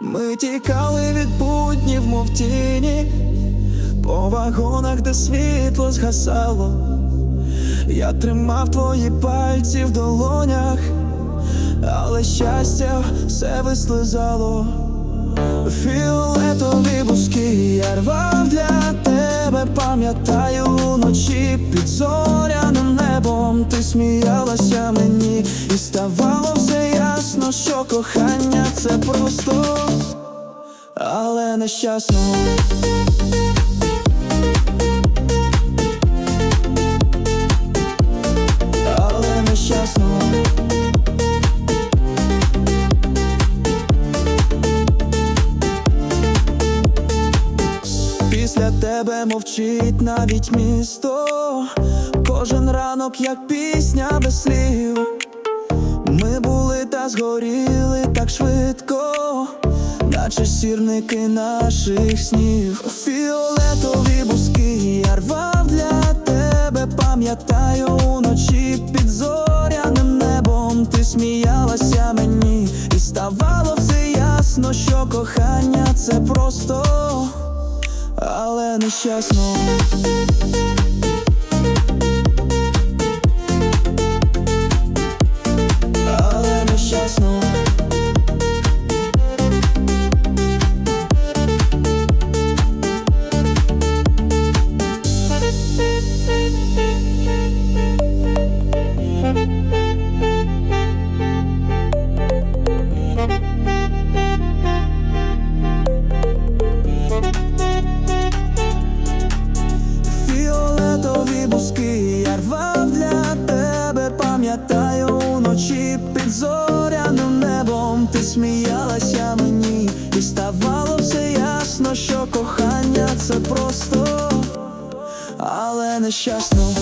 Ми тікали від буднів, мов тіні, по вагонах, де світло згасало. Я тримав твої пальці в долонях, але щастя все вислизало. Фіолетові бузки я рвав для тебе, пам'ятаю вночі під зоряним ясно, що кохання це просто, але нещасно. Але нещасно. Після тебе мовчить навіть місто, кожен ранок, як пісня без слів. Згоріли так швидко, наче сірники наших снів. Фіолетові бузки я рвав для тебе, пам'ятаю уночі під зоряним небом. Ти сміялася мені, і ставало все ясно, що кохання це просто, але нещасно. Фіолетові бузки я рвав для тебе, пам'ятаю уночі під зоряним небом. Ти сміялася мені, і ставало все ясно, що кохання це просто, але нещасно.